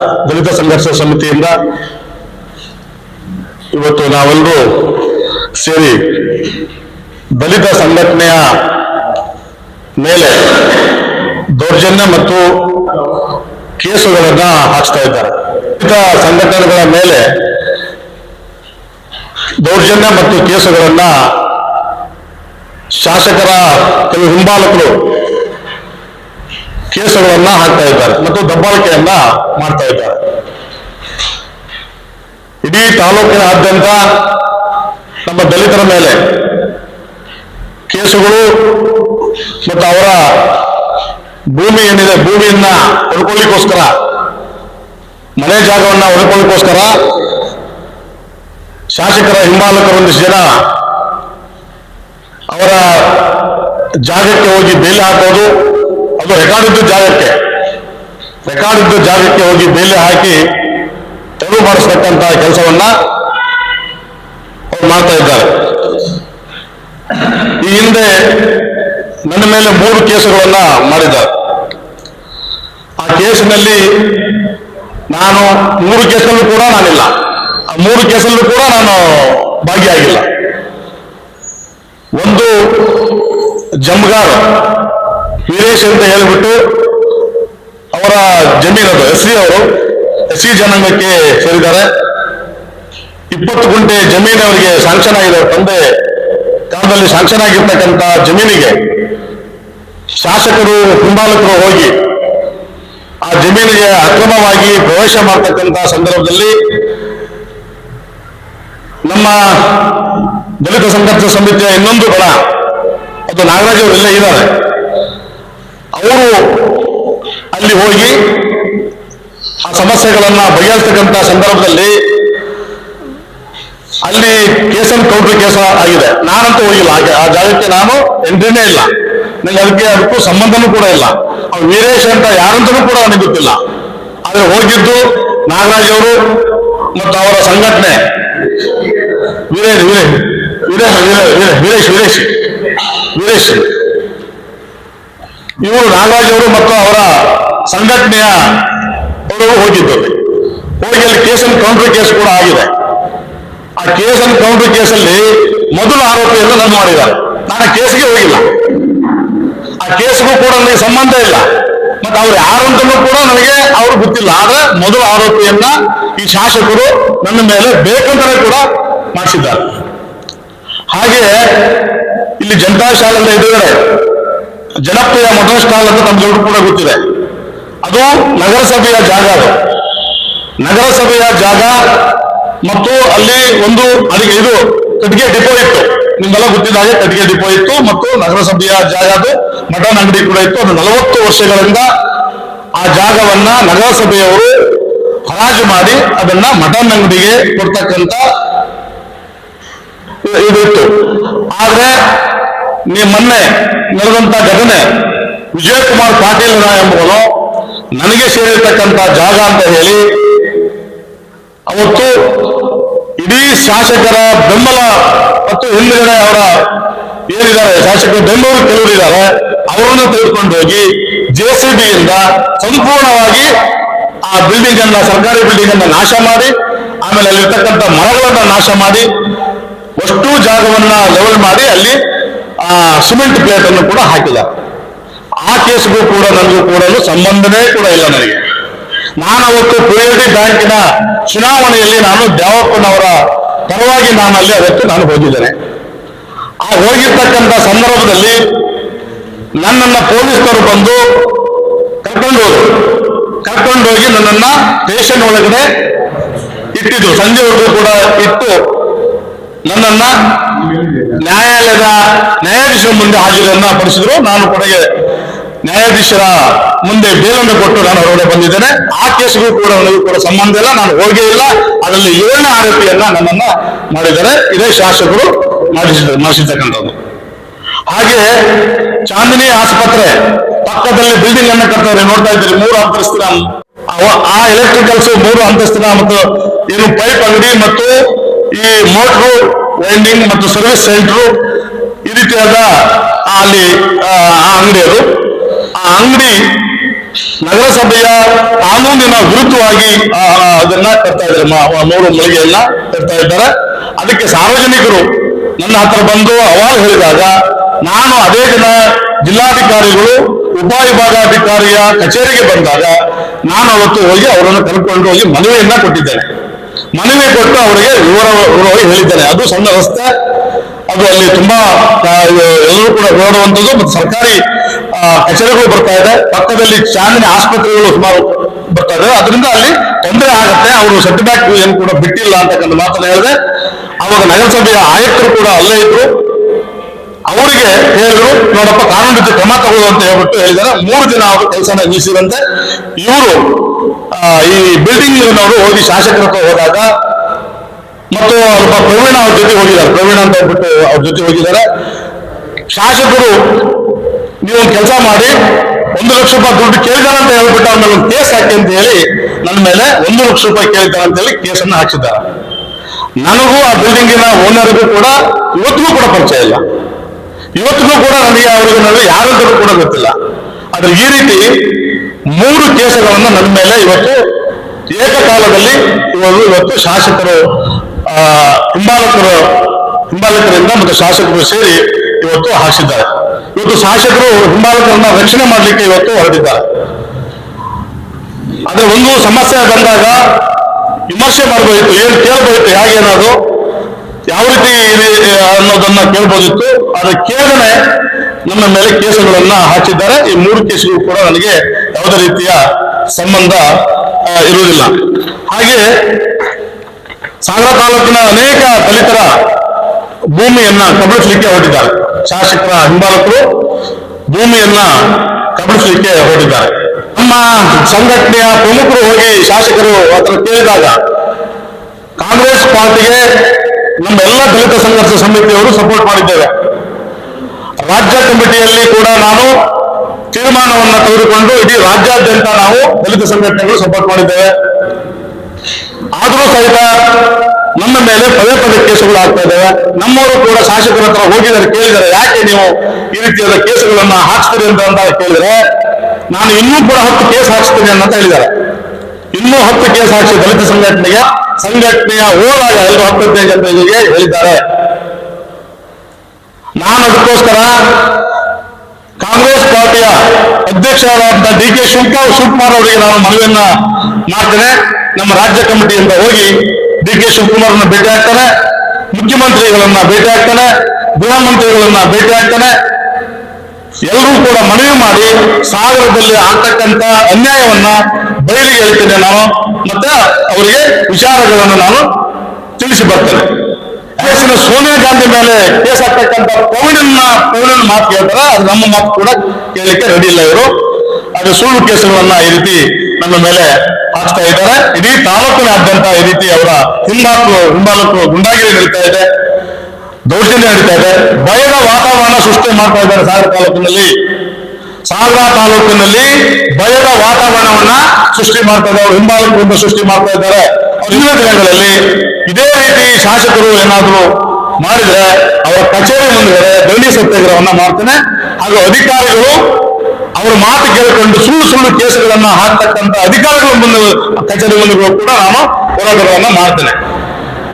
ದಲಿತ ಸಂಘರ್ಷ ಸಮಿತಿಯಿಂದ ಇವತ್ತು ನಾವೆಲ್ಲರೂ ಸೇರಿ ದಲಿತ ಸಂಘಟನೆಯ ಮೇಲೆ ದೌರ್ಜನ್ಯ ಮತ್ತು ಕೇಸುಗಳನ್ನ ಹಾಕ್ಸ್ತಾ ಇದ್ದಾರೆ. ದಲಿತ ಸಂಘಟನೆಗಳ ಮೇಲೆ ದೌರ್ಜನ್ಯ ಮತ್ತು ಕೇಸುಗಳನ್ನ ಶಾಸಕರ, ಕೆಲವು ಹಿಂಬಾಲಕರು ಕೇಸುಗಳನ್ನ ಹಾಕ್ತಾ ಇದ್ದಾರೆ ಮತ್ತು ದಬ್ಬಾಳಿಕೆಯನ್ನ ಮಾಡ್ತಾ ಇದ್ದಾರೆ. ಇಡೀ ತಾಲೂಕಿನಾದ್ಯಂತ ನಮ್ಮ ದಲಿತರ ಮೇಲೆ ಕೇಸುಗಳು ಮತ್ತು ಅವರ ಭೂಮಿ ಏನಿದೆ, ಭೂಮಿಯನ್ನ ಉಳ್ಕೊಳ್ಳಿಕ್ಕೋಸ್ಕರ, ಮನೆ ಜಾಗವನ್ನ ಉಳ್ಕೊಳ್ಳಿಕ್ಕೋಸ್ಕರ ಶಾಸಕರ ಹಿಂಬಾಲಕರು ಒಂದಿಷ್ಟು ಜನ ಅವರ ಜಾಗಕ್ಕೆ ಹೋಗಿ ಬೇಲಿ ಹಾಕೋದು ಅದು ರೆಕಾರ್ಡ್ ಜಾಗಕ್ಕೆ. ರೆಕಾರ್ಡ್ ಜಾಗಕ್ಕೆ ಹೋಗಿ ಬೇಲೆ ಹಾಕಿ ತೆರವು ಮಾಡಿಸ್ತಕ್ಕಂಥ ಕೆಲಸವನ್ನ ಅವ್ರು ಮಾಡ್ತಾ ಇದ್ದಾರೆ. ಈ ಹಿಂದೆ ನನ್ನ ಮೇಲೆ ಮೂರು ಕೇಸುಗಳನ್ನ ಮಾಡಿದ್ದಾರೆ. ಆ ಕೇಸಿನಲ್ಲಿ ನಾನು ಮೂರು ಕೇಸಲ್ಲೂ ಕೂಡ ನಾನಿಲ್ಲ. ಆ ಮೂರು ಕೇಸಲ್ಲೂ ಕೂಡ ನಾನು ಭಾಗಿಯಾಗಿಲ್ಲ. ಒಂದು ಜಮ್ಗಾರ್ ವೀರೇಶ್ ಅಂತ ಹೇಳಿಬಿಟ್ಟು ಅವರ ಜಮೀನದು ಎಸ್ ಸಿ ಅವರು, ಎಸ್ ಸಿ ಜನಾಂಗಕ್ಕೆ ಸೇರಿದ್ದಾರೆ. ಇಪ್ಪತ್ತು ಗುಂಟೆ ಜಮೀನು ಅವರಿಗೆ ಶಾಂಕ್ಷನ್ ಆಗಿದೆ. ತಂದೆ ಕಾಲದಲ್ಲಿ ಶಾಂಕ್ಷನ್ ಆಗಿರ್ತಕ್ಕಂಥ ಜಮೀನಿಗೆ ಶಾಸಕರು, ಹಿಂಬಾಲಕರು ಹೋಗಿ ಆ ಜಮೀನಿಗೆ ಅಕ್ರಮವಾಗಿ ಪ್ರವೇಶ ಮಾಡ್ತಕ್ಕಂಥ ಸಂದರ್ಭದಲ್ಲಿ ನಮ್ಮ ದಲಿತ ಸಂಘರ್ಷ ಸಮಿತಿಯ ಇನ್ನೊಂದು ಬಲ ಅದು ನಾಗರಾಜ್ ಅವರು ಇಲ್ಲೇ ಇದ್ದಾರೆ. ಅಲ್ಲಿ ಹೋಗಿ ಆ ಸಮಸ್ಯೆಗಳನ್ನ ಬಗೆಹರಿಸ್ತಕ್ಕಂಥ ಸಂದರ್ಭದಲ್ಲಿ ಅಲ್ಲಿ ಕೇಸನ್ ಕೌಂಟರ್ ಕೇಸ ಆಗಿದೆ. ನಾನಂತೂ ಹೋಗಿಲ್ಲ. ಹಾಗೆ ಆ ಜಾಗಕ್ಕೆ ನಾನು ಎಂಟ್ರಿನೇ ಇಲ್ಲ. ನನಗೆ ಅದಕ್ಕೆ ಅದಕ್ಕೂ ಸಂಬಂಧನೂ ಕೂಡ ಇಲ್ಲ. ವೀರೇಶ್ ಅಂತ ಯಾರಂತನೂ ಕೂಡ ನನಗೆ ಗೊತ್ತಿಲ್ಲ. ಆದ್ರೆ ಹೋಗಿದ್ದು ನಾಗರಾಜ್ ಅವರು ಮತ್ತು ಅವರ ಸಂಘಟನೆ. ವೀರೇಶ್ ವೀರೇಶ್ ವೀರೇಶ್ ವೀರೇಶ್ ವೀರೇಶ್ ವೀರೇಶ್. ಇವರು ನಾಗರಾಜ್ ಅವರು ಮತ್ತು ಅವರ ಸಂಘಟನೆಯ ಅವರು ಹೋಗಿದ್ದರು. ಹೋಗಿ ಅಲ್ಲಿ ಅನ್ ಕೌಂಟರ್ ಕೇಸ್ ಕೂಡ ಆಗಿದೆ. ಆ ಕೇಸ್ ಅನ್ ಕೌಂಟರ್ ಕೇಸಲ್ಲಿ ಮೊದಲ ಆರೋಪಿಯನ್ನು ನನ್ನ ಮಾಡಿದ್ದಾರೆ. ನಾನು ಕೇಸ್ಗೆ ಹೋಗಿಲ್ಲ. ಆ ಕೇಸ್ಗೂ ಕೂಡ ನನಗೆ ಸಂಬಂಧ ಇಲ್ಲ. ಮತ್ತೆ ಅವ್ರು ಯಾರು ಅಂತಲೂ ಕೂಡ ನನಗೆ ಅವ್ರು ಗೊತ್ತಿಲ್ಲ. ಆದ್ರೆ ಮೊದಲ ಆರೋಪಿಯನ್ನ ಈ ಶಾಸಕರು ನನ್ನ ಮೇಲೆ ಬೇಕಂತಲೇ ಕೂಡ ಮಾಡಿಸಿದ್ದಾರೆ. ಹಾಗೆ ಇಲ್ಲಿ ಜನತಾ ಶಾಲೆಯಿಂದ ಎದುರುಗಡೆ ಜನಪ್ರಿಯ ಮೊದಲ ಸ್ಟಾಲ್ ಅಂತ ನಮ್ಗೆಲ್ಲರೂ ಕೂಡ ಗೊತ್ತಿದೆ. ಅದು ನಗರಸಭೆಯ ಜಾಗ ಅದು. ನಗರಸಭೆಯ ಜಾಗ ಮತ್ತು ಅಲ್ಲಿ ಒಂದು ಅದಕ್ಕೆ ಇದು ಕಟ್ಟಿಗೆ ಡಿಪೋ ಇತ್ತು. ನಿಮ್ಗೆಲ್ಲ ಗೊತ್ತಿದ್ದ ಹಾಗೆ ಕಟ್ಟಿಗೆ ಡಿಪೋ ಇತ್ತು ಮತ್ತು ನಗರಸಭೆಯ ಜಾಗ ಅದು. ಮಟನ್ ಅಂಗಡಿ ಕೂಡ ಇತ್ತು. ಅದು ನಲವತ್ತು ವರ್ಷಗಳಿಂದ ಆ ಜಾಗವನ್ನ ನಗರಸಭೆಯವರು ಹರಾಜು ಮಾಡಿ ಅದನ್ನ ಮಟನ್ ಅಂಗಡಿಗೆ ಕೊಡ್ತಕ್ಕಂತ ಇದು ಇತ್ತು. ಆದ್ರೆ ನೀವು ಮೊನ್ನೆ ನಡೆದಂತ ಘಟನೆ ವಿಜಯಕುಮಾರ್ ಪಾಟೀಲ್ ಎಂಬುವನು ನನಗೆ ಸೇರಿರ್ತಕ್ಕಂಥ ಜಾಗ ಅಂತ ಹೇಳಿ, ಅವತ್ತು ಇಡೀ ಶಾಸಕರ ಬೆಂಬಲ ಮತ್ತು ಹಿಂದುಗಡೆ ಅವರ ಏನಿದ್ದಾರೆ ಶಾಸಕರು ಬೆಂಬಲ ಕೆಲವರಿದ್ದಾರೆ ಅವರನ್ನು ತೆಗೆದುಕೊಂಡು ಹೋಗಿ ಜೆಸಿಬಿಯಿಂದ ಸಂಪೂರ್ಣವಾಗಿ ಆ ಬಿಲ್ಡಿಂಗ್ ಅನ್ನ ಸರ್ಕಾರಿ ಬಿಲ್ಡಿಂಗ್ ಅನ್ನ ನಾಶ ಮಾಡಿ, ಆಮೇಲೆ ಅಲ್ಲಿರ್ತಕ್ಕಂಥ ಮರಗಳನ್ನ ನಾಶ ಮಾಡಿ, ಅಷ್ಟು ಜಾಗವನ್ನ ಲೆವೆಲ್ ಮಾಡಿ, ಅಲ್ಲಿ ಆ ಸಿಮೆಂಟ್ ಪ್ಲೇಟ್ ಅನ್ನು ಕೂಡ ಹಾಕಿಲ್ಲ. ಆ ಕೇಸ್ಗೂ ಕೂಡ ನನಗೂ ಕೂಡ ಸಂಬಂಧನೇ ಕೂಡ ಇಲ್ಲ ನನಗೆ. ನಾನು ಅವತ್ತು ಪಿಎಲ್ಡಿ ಬ್ಯಾಂಕಿನ ಚುನಾವಣೆಯಲ್ಲಿ ನಾನು ದೇವಪ್ಪನವರ ಪರವಾಗಿ ನಾನು ಅಲ್ಲಿ ಅವತ್ತು ನಾನು ಹೋಗಿದ್ದೇನೆ. ಆ ಹೋಗಿರ್ತಕ್ಕಂಥ ಸಂದರ್ಭದಲ್ಲಿ ನನ್ನನ್ನ ಪೊಲೀಸರು ಬಂದು ಕರ್ಕೊಂಡು ಕರ್ಕೊಂಡೋಗಿ ನನ್ನನ್ನ ಸ್ಟೇಷನ್ ಒಳಗಡೆ ಇಟ್ಟಿದ್ರು. ಸಂಜೆವರೆಗೂ ಕೂಡ ಇಟ್ಟು ನನ್ನನ್ನ ನ್ಯಾಯಾಲಯದ ನ್ಯಾಯಾಧೀಶರ ಮುಂದೆ ಹಾಜರನ್ನ ಪಡಿಸಿದ್ರು. ನಾನು ಕೊನೆಗೆ ನ್ಯಾಯಾಧೀಶರ ಮುಂದೆ ಬೇಲನ್ನು ಕೊಟ್ಟು ನಾನು ಹೊರಗಡೆ ಬಂದಿದ್ದೇನೆ. ಆ ಕೇಸ್ಗೂ ಕೂಡ ನನಗೂ ಕೂಡ ಸಂಬಂಧ ಇಲ್ಲ. ನಾನು ಹೋಗೇ ಇಲ್ಲ. ಅದರಲ್ಲಿ ಏಳನೇ ಆರೋಪಿಯನ್ನ ನನ್ನನ್ನ ಮಾಡಿದ್ದಾರೆ. ಇದೇ ಶಾಸಕರು ಮಾಡಿಸಿದ ಮಾಡಿಸಿರ್ತಕ್ಕಂಥದ್ದು. ಹಾಗೆ ಚಾಂದಿನಿ ಆಸ್ಪತ್ರೆ ಪಕ್ಕದಲ್ಲಿ ಬಿಲ್ಡಿಂಗ್ ಅನ್ನ ಕಟ್ತಾರೆ ನೋಡ್ತಾ ಇದ್ದೀರಿ. ಮೂರು ಅಂತಸ್ತಿನ ಆ ಎಲೆಕ್ಟ್ರಿಕಲ್ಸ್ ಮೂರು ಅಂತಸ್ತಿನ ಮತ್ತು ಏನು ಪೈಪ್ ಅಂಗಡಿ ಮತ್ತು ಈ ಮೋಟ್ರು ವೈಂಡಿಂಗ್ ಮತ್ತು ಸರ್ವಿಸ್ ಸೆಂಟ್ರು ಈ ರೀತಿಯಾದ ಅಲ್ಲಿ, ಆ ಅಂಗಡಿ ಅದು. ಆ ಅಂಗಡಿ ನಗರಸಭೆಯ ಕಾನೂನಿನ ವಿರುದ್ಧವಾಗಿ ಅದನ್ನ ತರ್ತಾ ಇದ್ದಾರೆ. ಮೂರು ಮಳಿಗೆಯನ್ನ ತರ್ತಾ ಇದ್ದಾರೆ. ಅದಕ್ಕೆ ಸಾರ್ವಜನಿಕರು ನನ್ನ ಹತ್ರ ಬಂದು ಅವಾಗ ಹೇಳಿದಾಗ, ನಾನು ಅದೇ ದಿನ ಜಿಲ್ಲಾಧಿಕಾರಿಗಳು ಉಪವಿಭಾಗಾಧಿಕಾರಿಯ ಕಚೇರಿಗೆ ಬಂದಾಗ, ನಾನು ಅವತ್ತು ಹೋಗಿ ಅವರನ್ನು ಕರ್ಕೊಂಡು ಹೋಗಿ ಮನವಿಯನ್ನ ಕೊಟ್ಟಿದ್ದೇನೆ. ಮನವಿ ಕೊಟ್ಟು ಅವರಿಗೆ ವಿವರ ವಿವರವಾಗಿ ಹೇಳಿದ್ದಾರೆ ಅದು ಸಣ್ಣ ರಸ್ತೆ. ಅದು ಅಲ್ಲಿ ತುಂಬಾ ಎಲ್ಲರೂ ಕೂಡ ನೋಡುವಂಥದ್ದು ಮತ್ತು ಸರ್ಕಾರಿ ಕಚೇರಿಗಳು ಬರ್ತಾ ಇದೆ. ಪಕ್ಕದಲ್ಲಿ ಚಾಂದಿನಿ ಆಸ್ಪತ್ರೆಗಳು ಸುಮಾರು ಬರ್ತಾ ಇದೆ. ಅದರಿಂದ ಅಲ್ಲಿ ತೊಂದರೆ ಆಗುತ್ತೆ. ಅವರು ಸೆಟ್ಬ್ಯಾಕ್ ಏನು ಕೂಡ ಬಿಟ್ಟಿಲ್ಲ ಅಂತಕ್ಕಂಥ ಮಾತನ್ನ ಹೇಳಿದೆ. ಅವಾಗ ನಗರಸಭೆಯ ಆಯುಕ್ತರು ಕೂಡ ಅಲ್ಲೇ ಇದ್ರು. ಅವರಿಗೆ ಹೇಳಿದ್ರು, ನೋಡಪ್ಪ, ಕಾನೂನು ರೀತಿ ಕ್ರಮ ತಗೊಳ್ಳು ಅಂತ ಹೇಳ್ಬಿಟ್ಟು ಹೇಳಿದಾರೆ. ಮೂರು ದಿನ ಅವರು ಕೆಲಸನ ನಿಲ್ಲಿಸಿದಂತೆ ಇವರು ಈ ಬಿಲ್ಡಿಂಗ್ ನವರು ಹೋಗಿ ಶಾಸಕರ ಹೋದಾಗ ಮತ್ತು ಒಬ್ಬ ಪ್ರವೀಣ ಅವ್ರ ಜೊತೆ ಹೋಗಿದ್ದಾರೆ. ಪ್ರವೀಣ ಅಂತ ಹೇಳ್ಬಿಟ್ಟು ಅವ್ರ ಜೊತೆ ಹೋಗಿದ್ದಾರೆ. ಶಾಸಕರು ನೀವು ಕೆಲಸ ಮಾಡಿ, ಒಂದು ಲಕ್ಷ ರೂಪಾಯಿ ದುಡ್ಡು ಕೇಳಿದಾರೆ ಅಂತ ಹೇಳ್ಬಿಟ್ಟು ಅವ್ರ ಮೇಲೆ ಒಂದು ಕೇಸ್ ಹಾಕಿ ಅಂತ ಹೇಳಿ ನನ್ನ ಮೇಲೆ ಒಂದು ಲಕ್ಷ ರೂಪಾಯಿ ಕೇಳಿದ್ದಾರೆ ಅಂತ ಹೇಳಿ ಕೇಸನ್ನ ಹಾಕಿದ್ದಾರೆ. ನನಗೂ ಆ ಬಿಲ್ಡಿಂಗಿನ ಓನರ್ಗೂ ಕೂಡ ಇವತ್ತಿಗೂ ಕೂಡ ಪರಿಚಯ ಇಲ್ಲ. ಇವತ್ತಿಗೂ ಕೂಡ ನನಗೆ ಅವರಿಗೆ ನಡುವೆ ಯಾರಂತರೂ ಕೂಡ ಗೊತ್ತಿಲ್ಲ. ಆದ್ರೆ ಈ ರೀತಿ ಮೂರು ಕೇಸುಗಳನ್ನು ನನ್ನ ಮೇಲೆ ಇವತ್ತು ಏಕಕಾಲದಲ್ಲಿ ಇವತ್ತು ಶಾಸಕರು ಹಿಂಬಾಲಕರು, ಹಿಂಬಾಲಕರಿಂದ ಮತ್ತು ಶಾಸಕರು ಸೇರಿ ಇವತ್ತು ಹಾಕಿಸಿದ್ದಾರೆ. ಇವತ್ತು ಶಾಸಕರು ಹಿಂಬಾಲಕರನ್ನ ರಕ್ಷಣೆ ಮಾಡಲಿಕ್ಕೆ ಇವತ್ತು ಹೊರಟಿದ್ದಾರೆ. ಆದ್ರೆ ಒಂದು ಸಮಸ್ಯೆ ಬಂದಾಗ ವಿಮರ್ಶೆ ಮಾಡಬೇಕು ಏನು ಕೇಳಬೇಕು ಹೇಗೇನದು ಯಾವ ರೀತಿ ಇದೆ ಅನ್ನೋದನ್ನ ಕೇಳ್ಬೋದಿತ್ತು. ಆದ್ರೆ ಕೇಳನೆ ನಮ್ಮ ಮೇಲೆ ಕೇಸುಗಳನ್ನ ಹಾಕಿದ್ದಾರೆ. ಈ ಮೂರು ಕೇಸುಗಳು ಕೂಡ ನನಗೆ ಯಾವುದೇ ರೀತಿಯ ಸಂಬಂಧ ಇರುವುದಿಲ್ಲ. ಹಾಗೆ ಸಾಗರ ತಾಲೂಕಿನ ಅನೇಕ ದಲಿತರ ಭೂಮಿಯನ್ನ ಕಬಳಿಸಲಿಕ್ಕೆ ಹೊರಟಿದ್ದಾರೆ. ಶಾಸಕರ ಹಿಂಬಾಲಕರು ಭೂಮಿಯನ್ನ ಕಬಳಿಸಲಿಕ್ಕೆ ಹೊರಟಿದ್ದಾರೆ. ನಮ್ಮ ಸಂಘಟನೆಯ ಪ್ರಮುಖರು ಹೋಗಿ ಶಾಸಕರು ಹತ್ರ ಕೇಳಿದಾಗ ಕಾಂಗ್ರೆಸ್ ಪಾರ್ಟಿಗೆ ನಮ್ಮ ಎಲ್ಲ ದಲಿತ ಸಂಘರ್ಷ ಸಮಿತಿಯವರು ಸಪೋರ್ಟ್ ಮಾಡಿದ್ದೇವೆ. ರಾಜ್ಯ ಕಮಿಟಿಯಲ್ಲಿ ಕೂಡ ನಾನು ತೀರ್ಮಾನವನ್ನು ತೆಗೆದುಕೊಂಡು ಇಡೀ ರಾಜ್ಯಾದ್ಯಂತ ನಾವು ದಲಿತ ಸಂಘಟನೆಗಳು ಸಪೋರ್ಟ್ ಮಾಡಿದ್ದೇವೆ. ಆದರೂ ಸಹಿತ ನಮ್ಮ ಮೇಲೆ ಪದೇ ಪದೇ ಕೇಸುಗಳು ಆಗ್ತಾ ಇದ್ದಾವೆ. ನಮ್ಮವರು ಕೂಡ ಶಾಸಕರ ಹತ್ರ ಹೋಗಿದ್ದಾರೆ ಕೇಳಿದರೆ ಯಾಕೆ ನೀವು ಈ ರೀತಿಯಾದ ಕೇಸುಗಳನ್ನ ಹಾಕ್ಸ್ತೀರಿ ಅಂತ ಅಂತ ಕೇಳಿದ್ರೆ, ನಾನು ಇನ್ನೂ ಕೂಡ ಹತ್ತು ಕೇಸ್ ಹಾಕ್ಸ್ತೀನಿ ಅಂತ ಹೇಳಿದ್ದಾರೆ. ಇನ್ನೂ ಹತ್ತು ಕೇಸ್ ಹಾಕಿಸಿ ದಲಿತ ಸಂಘಟನೆಗೆ ಸಂಘಟನೆಯ ಹೋದಾಗ ಎಲ್ಲರೂ ಹತ್ತು ಅಂತ ನಿಮಗೆ ಹೇಳಿದ್ದಾರೆ. ನಾನು ಅದಕ್ಕೋಸ್ಕರ ಕಾಂಗ್ರೆಸ್ ಪಾರ್ಟಿಯ ಅಧ್ಯಕ್ಷರಾದಂತಹ ಡಿ ಕೆ ಶಿವಕುಮಾರ್ ಶಿವಕುಮಾರ್ ಅವರಿಗೆ ನಾನು ಮನವಿಯನ್ನ ಮಾಡ್ತೇನೆ. ನಮ್ಮ ರಾಜ್ಯ ಕಮಿಟಿಯಿಂದ ಹೋಗಿ ಡಿ ಕೆ ಶಿವಕುಮಾರ್ನ ಭೇಟಿ ಆಗ್ತಾನೆ. ಮುಖ್ಯಮಂತ್ರಿಗಳನ್ನ ಭೇಟಿ ಆಗ್ತಾನೆ. ಗೃಹ ಮಂತ್ರಿಗಳನ್ನ ಭೇಟಿ ಆಗ್ತಾನೆ. ಎಲ್ಲರೂ ಕೂಡ ಮನವಿ ಮಾಡಿ ಸಾಗರದಲ್ಲಿ ಆಗ್ತಕ್ಕಂತ ಅನ್ಯಾಯವನ್ನ ಬಯಲಿಗೆ ಹೇಳ್ತೇನೆ ನಾನು, ಮತ್ತೆ ಅವರಿಗೆ ವಿಚಾರಗಳನ್ನು ನಾನು ತಿಳಿಸಿ ಬರ್ತೇನೆ. ಕೇಸಿನ ಸೋನಿಯಾ ಗಾಂಧಿ ಮೇಲೆ ಕೇಸ್ ಆಗ್ತಕ್ಕಂಥ ಪ್ರವೀಣನ ಪ್ರವೀಣನ ಮಾತು ಕೇಳ್ತಾರೆ? ಅದು ನಮ್ಮ ಮಾತು ಕೂಡ ಕೇಳಲಿಕ್ಕೆ ರೆಡಿ ಇಲ್ಲ ಇವರು. ಅದು ಸುಳ್ಳು ಕೇಸುಗಳನ್ನ ಈ ರೀತಿ ನಮ್ಮ ಮೇಲೆ ಹಾಕ್ತಾ ಇದ್ದಾರೆ. ಇಡೀ ತಾಲೂಕಿನಾದ್ಯಂತ ಈ ರೀತಿ ಅವರ ಹಿಂಬಾಲಕರು ಹಿಂಬಾಲಕರು ಗುಂಡಾಗಿರಿ ನಡೀತಾ ಇದೆ. ದೌರ್ಜನ್ಯ ನಡೀತಾ ಇದೆ ಭಯದ ವಾತಾವರಣ ಸೃಷ್ಟಿ ಮಾಡ್ತಾ ಇದ್ದಾರೆ ಸಾಗರ ತಾಲೂಕಿನಲ್ಲಿ. ಸಾಗರ ತಾಲೂಕಿನಲ್ಲಿ ಭಯದ ವಾತಾವರಣವನ್ನ ಸೃಷ್ಟಿ ಮಾಡ್ತಾ ಇದ್ದಾರೆ. ಹಿಂಬಾಲಕರಿಂದ ಸೃಷ್ಟಿ ಮಾಡ್ತಾ ಇದ್ದಾರೆ. ಹಿಂದಿನ ದಿನಗಳಲ್ಲಿ ಇದೇ ರೀತಿ ಶಾಸಕರು ಏನಾದ್ರು ಮಾಡಿದ್ರೆ ಅವರ ಕಚೇರಿ ಮುಂದೆ ಧರಣಿ ಸತ್ಯಾಗ್ರಹವನ್ನ ಮಾಡ್ತೇನೆ. ಹಾಗೂ ಅಧಿಕಾರಿಗಳು ಅವರ ಮಾತು ಕೇಳಿಕೊಂಡು ಸುಳ್ಳು ಸುಳ್ಳು ಕೇಸುಗಳನ್ನ ಹಾಕ್ತಕ್ಕಂತ ಅಧಿಕಾರಿಗಳ ಮುಂದೆ ಕಚೇರಿ ಮುಂದೆ ಕೂಡ ನಾನು ಹೋರಾಟಗಳನ್ನ ಮಾಡ್ತೇನೆ.